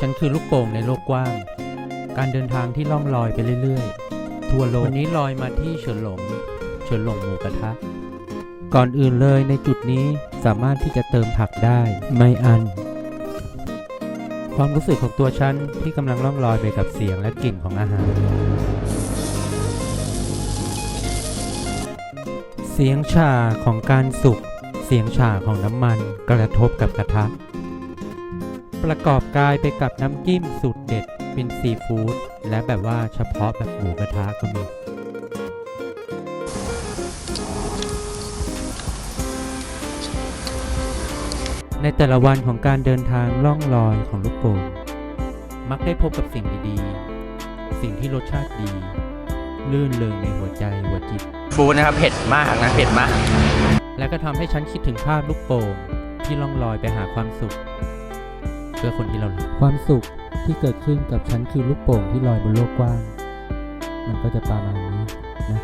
ฉันคือลูกโป่งในโลกกว้าง การเดินทางที่ล่องลอยไปเรื่อยๆ ทั่วโลก วันนี้ลอยมาที่เฉินหลง เฉินหลงหมูกระทะ ก่อนอื่นเลยในจุดนี้สามารถที่จะเติมผักได้ไม่อัน ความรู้สึกของตัวฉันที่กำลังล่องลอยไปกับเสียงและกลิ่นของอาหาร เสียงฉ่าของการสุก เสียงฉ่าของน้ำมันกระทบกับกระทะ ประกอบกายไปกับน้ำจิ้มสูตรเด็ดเป็นซีฟู้ดและแบบว่าเฉพาะแบบหมูกระทะก็มีในแต่ละวันของการเดินทางล่องลอยของลูกโป่งมักได้พบกับสิ่งดีๆ สิ่งที่รสชาติดี ลื่นเริงในหัวใจหัวจิต ฟูดนะครับเผ็ดมากนะเผ็ดมาก และก็ทำให้ฉันคิดถึงภาพลูกโป่งที่ล่องลอยไปหาความสุข พื่อคนที่เรารักความสุขที่เกิดขึ้นกับฉันคือลูกโป่งที่ลอยบนโลกกว้าง มันก็จะประมาณนี้นะ